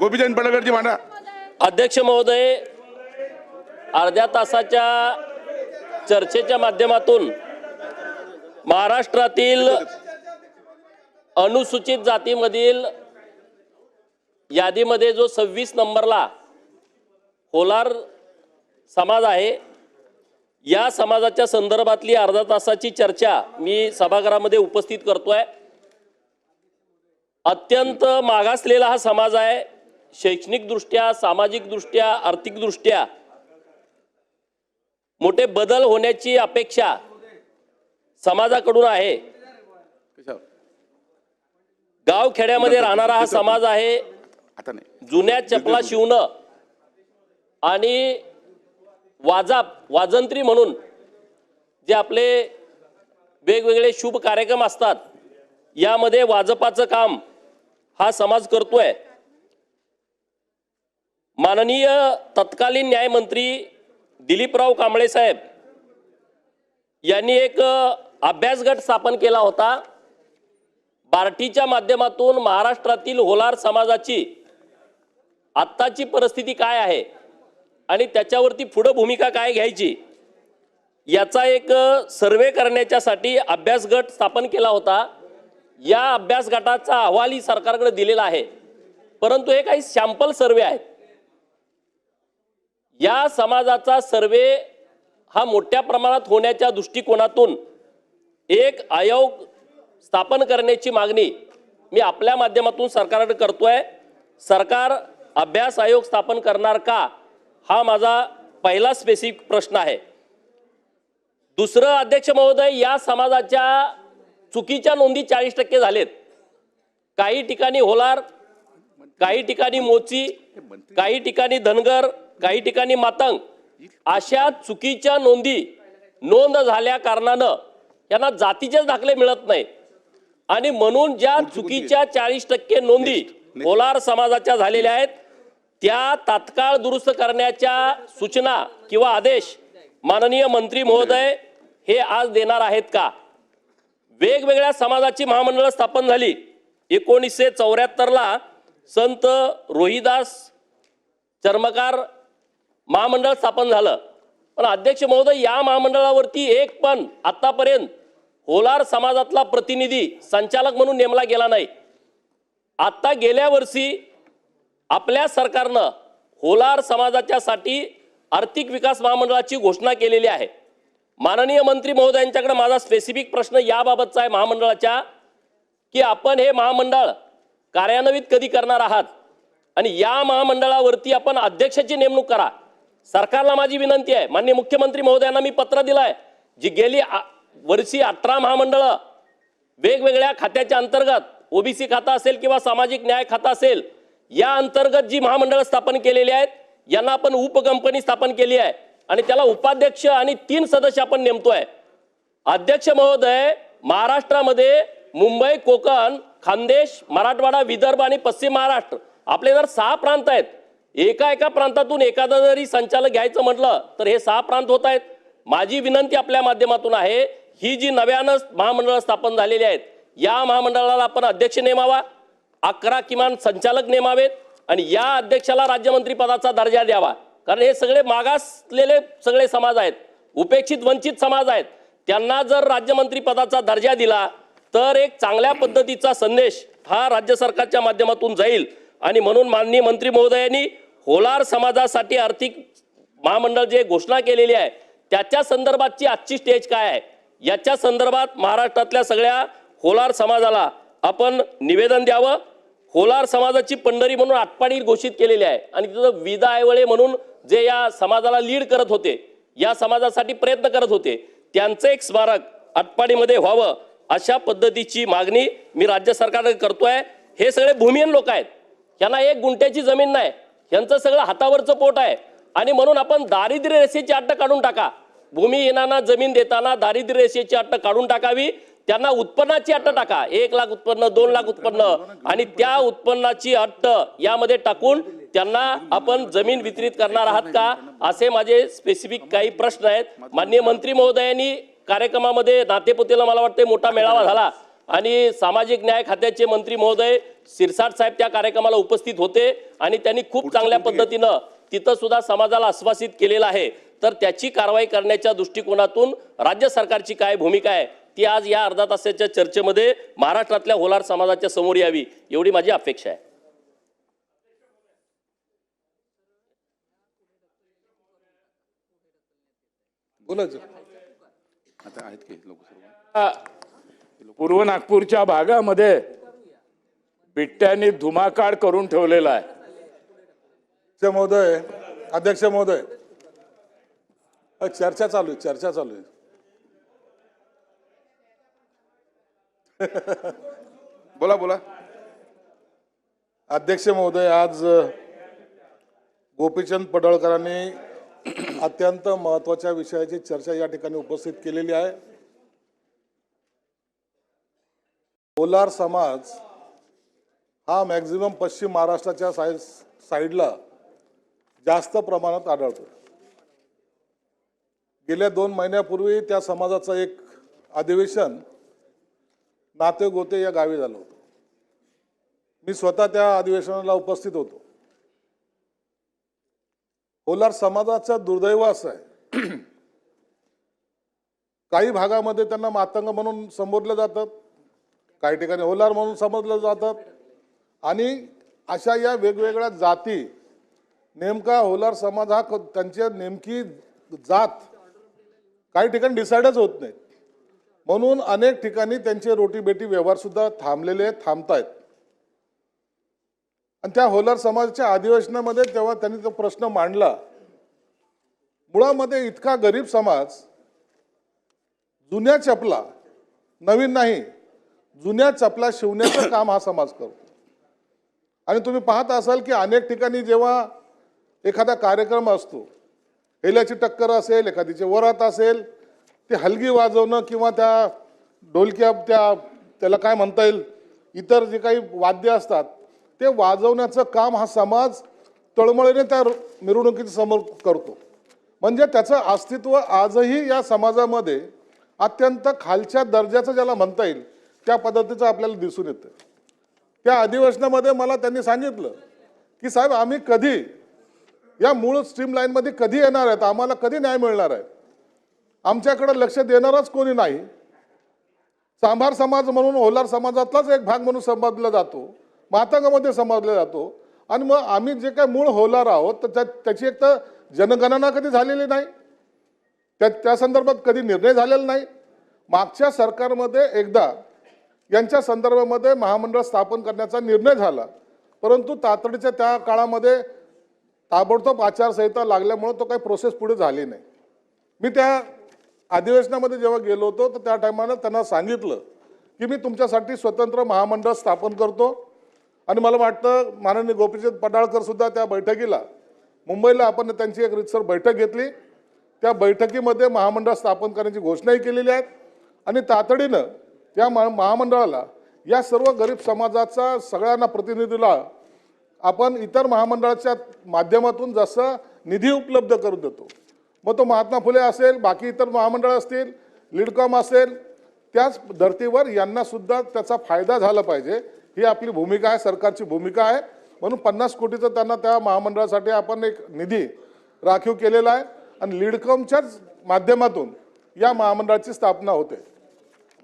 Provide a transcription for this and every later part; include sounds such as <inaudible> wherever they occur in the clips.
गोपीचंद पडळकरजी मांडा. अध्यक्ष महोदय अर्ध्या तासाच्या चर्चेच्या माध्यमातून महाराष्ट्रातील अनुसूचित जातीमधील यादीमध्ये जो सव्वीस नंबरला होलार समाज आहे या समाजाच्या संदर्भातली अर्धा तासाची चर्चा मी सभागृहामध्ये उपस्थित करतोय. अत्यंत मागासलेला हा समाज आहे. शैक्षणिकदृष्ट्या सामाजिकदृष्ट्या आर्थिकदृष्ट्या मोठे बदल होण्याची अपेक्षा समाजाकडून आहे. गाव खेड्यामध्ये राहणारा हा समाज आहे. जुन्या चपला शिवणं आणि वाजाप वाजंत्री म्हणून जे आपले वेगवेगळे शुभ कार्यक्रम असतात यामध्ये वाजपाचं काम हा समाज करतोय. माननीय तत्कालीन न्यायमंत्री दिलीपराव कांबळे साहेब यांनी एक अभ्यास गट स्थापन केला होता. बार्टीच्या माध्यमातून महाराष्ट्रातील होलार समाजाची आत्ताची परिस्थिती काय आहे आणि त्याच्यावरती पुढं भूमिका काय घ्यायची याचा एक सर्वे करण्याच्यासाठी अभ्यास गट स्थापन केला होता. या अभ्यास गटाचा अहवालही सरकारकडे दिलेला आहे. परंतु हे काही सॅम्पल सर्वे आहेत. या समाजाचा सर्वे हा मोठ्या प्रमाणात होण्याच्या दृष्टिकोनातून एक आयोग स्थापन करण्याची मागणी मी आपल्या माध्यमातून सरकारकडे करतोय. सरकार अभ्यास आयोग स्थापन करणार का? हा माझा पहिला स्पेसिफिक प्रश्न आहे. दुसरं अध्यक्ष महोदय या समाजाच्या चुकीच्या नोंदी चाळीस टक्के झालेत. काही ठिकाणी होलार काही ठिकाणी मोची काही ठिकाणी धनगर काही ठिकाणी मातंग अशा चुकीच्या नोंदी नोंद झाल्या कारणानं यांना जातीचेच दाखले मिळत नाही. आणि म्हणून ज्या चुकीच्या चाळीस टक्के नोंदी होलार समाजाच्या झालेल्या आहेत त्या तात्काळ दुरुस्त करण्याच्या सूचना किंवा आदेश माननीय मंत्री महोदय हे आज देणार आहेत का? वेगवेगळ्या समाजाची महामंडळं स्थापन झाली. एकोणीसशे चौऱ्याहत्तरला संत रोहिदास चर्मकार महामंडळ स्थापन झालं. पण अध्यक्ष महोदय या महामंडळावरती एक पण आतापर्यंत होलार समाजातला प्रतिनिधी संचालक म्हणून नेमला गेला नाही. आत्ता गेल्या वर्षी आपल्या सरकारनं होलार समाजाच्यासाठी आर्थिक विकास महामंडळाची घोषणा केलेली आहे. माननीय मंत्री महोदयांच्याकडे माझा स्पेसिफिक प्रश्न याबाबतचा आहे महामंडळाच्या की आपण हे महामंडळ कार्यान्वित कधी करणार आहात? आणि या महामंडळावरती आपण अध्यक्षाची नेमणूक करा. सरकारला माझी विनंती आहे. माननीय मुख्यमंत्री महोदयांना मी पत्र दिलंय जी गेली वर्षी अठरा महामंडळं वेगवेगळ्या खात्याच्या अंतर्गत ओबीसी खाता असेल किंवा सामाजिक न्याय खाता असेल या अंतर्गत जी महामंडळं स्थापन केलेली आहेत यांना आपण उपकंपनी स्थापन केली आहे. आणि त्याला उपाध्यक्ष आणि तीन सदस्य आपण नेमतोय. अध्यक्ष महोदय महाराष्ट्रामध्ये मुंबई कोकण खानदेश मराठवाडा विदर्भ आणि पश्चिम महाराष्ट्र आपले जर सहा प्रांत आहेत एका एका प्रांतातून एखादा जरी संचालक घ्यायचं म्हटलं तर हे सहा प्रांत होत आहेत. माझी विनंती आपल्या माध्यमातून आहे ही जी नव्यानं महामंडळं स्थापन झालेली आहेत या महामंडळाला आपण अध्यक्ष नेमावा अकरा किमान संचालक नेमावेत आणि या अध्यक्षाला राज्यमंत्रीपदाचा दर्जा द्यावा. कारण हे सगळे मागासलेले सगळे समाज आहेत उपेक्षित वंचित समाज आहेत. त्यांना जर राज्यमंत्रीपदाचा दर्जा दिला तर एक चांगल्या पद्धतीचा संदेश हा राज्य सरकारच्या माध्यमातून जाईल. आणि म्हणून माननीय मंत्री महोदयांनी होलार समाजासाठी आर्थिक महामंडळ जे घोषणा केलेली आहे त्याच्या संदर्भातची आजची स्टेज काय आहे? याच्या संदर्भात महाराष्ट्रातल्या सगळ्या होलार समाजाला आपण निवेदन द्यावं. होलार समाजाची पंढरी म्हणून आटपाडी घोषित केलेली आहे. आणि तिथं विदा ऐवळे म्हणून जे या समाजाला लीड करत होते या समाजासाठी प्रयत्न करत होते त्यांचं एक स्मारक आटपाडीमध्ये व्हावं अशा पद्धतीची मागणी मी राज्य सरकारकडे करतोय. हे सगळे भूमिहीन लोक आहेत. यांना एक गुंट्याची जमीन नाही. यांचं सगळं हातावरचं पोट आहे. आणि म्हणून आपण दारिद्र्य रेषेची अट्ट काढून टाका. भूमिहीनांना जमीन देताना दारिद्र्य रेषेची अट्ट काढून टाकावी. त्यांना उत्पन्नाची अट्ट टाका. एक लाख उत्पन्न दोन लाख उत्पन्न. आणि त्या उत्पन्नाची अट्ट यामध्ये टाकून त्यांना आपण जमीन वितरित करणार आहात का? असे माझे स्पेसिफिक काही प्रश्न आहेत. माननीय मंत्री महोदयांनी कार्यक्रमामध्ये नातेपुतेला मला वाटते मोठा मेळावा झाला. आणि सामाजिक न्याय खात्याचे मंत्री महोदय सिरसाट साहेब त्या कार्यक्रमाला उपस्थित होते आणि त्यांनी खूप चांगल्या पद्धतीनं तिथं सुद्धा समाजाला आश्वासित केलेलं आहे. तर त्याची कारवाई करण्याच्या दृष्टिकोनातून राज्य सरकारची काय भूमिका आहे ती आज या अर्धा तासाच्या चर्चेमध्ये महाराष्ट्रातल्या होलार समाजाच्या समोर यावी एवढी माझी अपेक्षा आहे. बोलायचं आता आहेत की लोक पूर्व नागपूरच्या भागामध्ये बिट्ट्यांनी धुमाकाळ करून ठेवलेला आहे. महोदय अध्यक्ष महोदय. चर्चा चालू आहे चर्चा चालू आहे. <laughs> बोला बोला. अध्यक्ष महोदय आज गोपीचंद पडळकरांनी अत्यंत महत्त्वाच्या विषयाची चर्चा या ठिकाणी उपस्थित केलेली आहे. कोलार समाज हा मॅक्झिमम पश्चिम महाराष्ट्राच्या साय साईडला जास्त प्रमाणात आढळतो. गेल्या दोन महिन्यापूर्वी त्या समाजाचं एक अधिवेशन नाते गोते या गावी झालं होतं. मी स्वतः त्या अधिवेशनाला उपस्थित होतो. कोलार समाजाचं दुर्दैव असं आहे. काही भागामध्ये त्यांना मातंग म्हणून संबोधलं जातात काही ठिकाणी होलार म्हणून समजलं जातात. आणि अशा या वेगवेगळ्या जाती नेमका होलार समाज हा त्यांच्या नेमकी जात काही ठिकाणी डिसाईडच होत नाहीत म्हणून अनेक ठिकाणी त्यांचे रोटीबेटी व्यवहारसुद्धा थांबलेले थांबलेले आहेत थांबतायत. आणि त्या होलार समाजाच्या अधिवेशनामध्ये तेव्हा त्यांनी तो प्रश्न मांडला मुळामध्ये इतका गरीब समाज जुन्या चपला नवीन नाही जुन्या चपला शिवण्याचं <coughs> काम हा समाज करतो. आणि तुम्ही पाहत असाल की अनेक ठिकाणी जेव्हा एखादा कार्यक्रम असतो हेल्याची टक्कर असेल एखादीचे वरात असेल ते हलगी वाजवणं किंवा त्या ढोलक्या त्या त्याला काय म्हणता येईल इतर जे काही वाद्य असतात ते वाजवण्याचं काम हा समाज तळमळीने त्या मिरवणुकीच्या समोर करतो. म्हणजे त्याचं अस्तित्व आजही या समाजामध्ये अत्यंत खालच्या दर्जाचं ज्याला म्हणता येईल त्या पद्धतीचं आपल्याला दिसून येतं. त्या अधिवेशनामध्ये मला त्यांनी सांगितलं की साहेब आम्ही कधी या मूळ स्ट्रीम लाईनमध्ये कधी येणार आहेत? आम्हाला कधी न्याय मिळणार आहे? आमच्याकडे लक्ष देणारच कोणी नाही. सांभार समाज म्हणून होलार समाजातलाच एक भाग म्हणून समजला जातो. मातंगामध्ये समजला जातो. आणि मग आम्ही जे काय मूळ होलार आहोत तर त्याची एक तर जनगणना कधी झालेली नाही. त्या त्या संदर्भात कधी निर्णय झालेला नाही. मागच्या सरकारमध्ये एकदा यांच्या संदर्भामध्ये महामंडळ स्थापन करण्याचा निर्णय झाला. परंतु तातडीच्या त्या काळामध्ये ताबडतोब आचारसंहिता लागल्यामुळं तो काही प्रोसेस पुढे झाली नाही. मी त्या अधिवेशनामध्ये जेव्हा गेलो होतो तर त्या टायमानं त्यांना सांगितलं की मी तुमच्यासाठी स्वतंत्र महामंडळ स्थापन करतो. आणि मला वाटतं माननीय गोपीचंद पडाळकर सुद्धा त्या बैठकीला मुंबईला आपण त्यांची एक रितसर बैठक घेतली. त्या बैठकीमध्ये महामंडळ स्थापन करण्याची घोषणाही केलेली आहे आणि तातडीनं त्या महा महामंडळाला या सर्व गरीब समाजाचा सगळ्यांना प्रतिनिधीला आपण इतर महामंडळाच्या माध्यमातून जसं निधी उपलब्ध करून देतो. मग तो महात्मा फुले असेल बाकी इतर महामंडळ असतील लिडकॉम असेल त्याच धर्तीवर यांनासुद्धा त्याचा फायदा झाला पाहिजे. ही आपली भूमिका आहे सरकारची भूमिका आहे. म्हणून पन्नास कोटीचं त्यांना त्या महामंडळासाठी आपण एक निधी राखीव केलेला आहे. आणि लिडकॉमच्याच माध्यमातून या महामंडळाची स्थापना होते.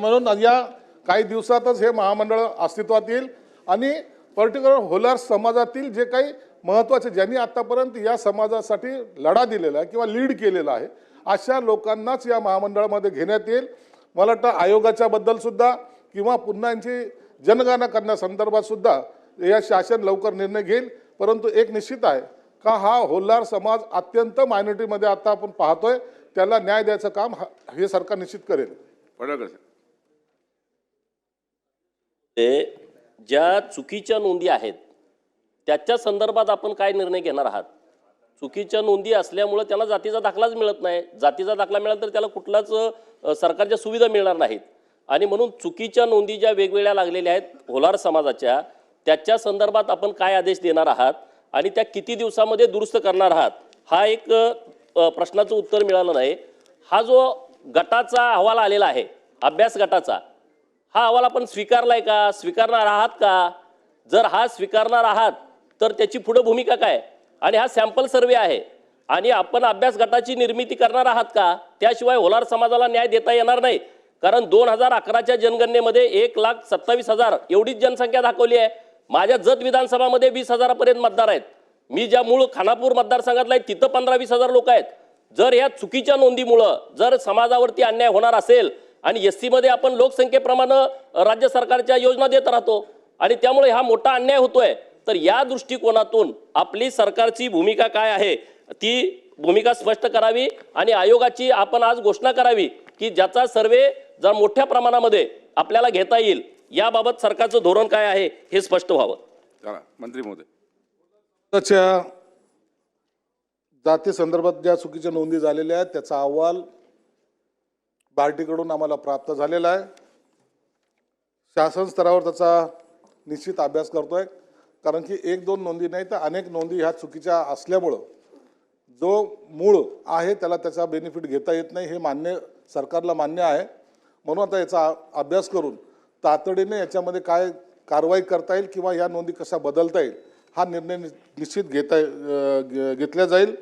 म्हणून या काही दिवसातच हे महामंडळ अस्तित्वात येईल. आणि पर्टिक्युलर होलार समाजातील जे काही महत्त्वाचे ज्यांनी आत्तापर्यंत या समाजासाठी लढा दिलेला आहे किंवा लीड केलेला आहे अशा लोकांनाच या महामंडळामध्ये घेण्यात येईल. मला वाटतं आयोगाच्या किंवा पुन्हा यांची जनगणना करण्यासंदर्भातसुद्धा या शासन लवकर निर्णय घेईल. परंतु एक निश्चित आहे का हा होल्लार समाज अत्यंत मायनॉरिटीमध्ये आता आपण पाहतोय त्याला न्याय द्यायचं काम हे सरकार निश्चित करेल. ते ज्या चुकीच्या नोंदी आहेत त्याच्या संदर्भात आपण काय निर्णय घेणार आहात? चुकीच्या नोंदी असल्यामुळं त्याला जातीचा दाखलाच मिळत नाही. जातीचा दाखला मिळाला तर त्याला कुठलाच सरकारच्या सुविधा मिळणार नाहीत. आणि म्हणून चुकीच्या नोंदी ज्या वेगवेगळ्या लागलेल्या आहेत होलार समाजाच्या त्याच्या संदर्भात आपण काय आदेश देणार आहात? आणि त्या किती दिवसामध्ये दुरुस्त करणार आहात? हा एक प्रश्नाचं उत्तर मिळालं नाही. हा जो गटाचा अहवाल आलेला आहे अभ्यास गटाचा हा अहवाल आपण स्वीकारलाय का? स्वीकारणार आहात का? जर हा स्वीकारणार आहात तर त्याची पुढं भूमिका काय? आणि हा सॅम्पल सर्वे आहे. आणि आपण अभ्यास गटाची निर्मिती करणार आहात का? त्याशिवाय होलार समाजाला न्याय देता येणार नाही. कारण दोन हजार अकराच्या जनगणनेमध्ये एक लाख सत्तावीस हजार एवढीच जनसंख्या दाखवली आहे. माझ्या जत विधानसभामध्ये वीस हजारापर्यंत मतदार आहेत. मी ज्या मूळ खानापूर मतदारसंघातला आहे तिथं पंधरा वीस हजार लोक आहेत. जर ह्या चुकीच्या नोंदीमुळं जर समाजावरती अन्याय होणार असेल आणि एसमध्ये आपण लोकसंख्येप्रमाणे राज्य सरकारच्या योजना देत राहतो. आणि त्यामुळे हा मोठा अन्याय होतोय. तर या दृष्टिकोनातून आपली सरकारची भूमिका काय आहे ती भूमिका स्पष्ट करावी आणि आयोगाची आपण आज घोषणा करावी की ज्याचा सर्वे जर मोठ्या प्रमाणामध्ये आपल्याला घेता येईल याबाबत सरकारचं धोरण काय आहे हे स्पष्ट व्हावं. चला मंत्री महोदय. जाती संदर्भात ज्या चुकीच्या नोंदी झालेल्या आहेत त्याचा अहवाल बार्टीकडून आम्हाला प्राप्त झालेला आहे. शासन स्तरावर त्याचा निश्चित अभ्यास करतोय. कारण की एक दोन नोंदी नाही तर अनेक नोंदी ह्या चुकीच्या असल्यामुळं जो मूळ आहे त्याला त्याचा बेनिफिट घेता येत नाही हे मान्य सरकारला मान्य आहे. म्हणून आता याचा अभ्यास करून तातडीने याच्यामध्ये काय कारवाई करता येईल किंवा ह्या नोंदी कशा बदलता येईल हा निर्णय नि- निश्चित घेता अ, घे- घेतला जाईल.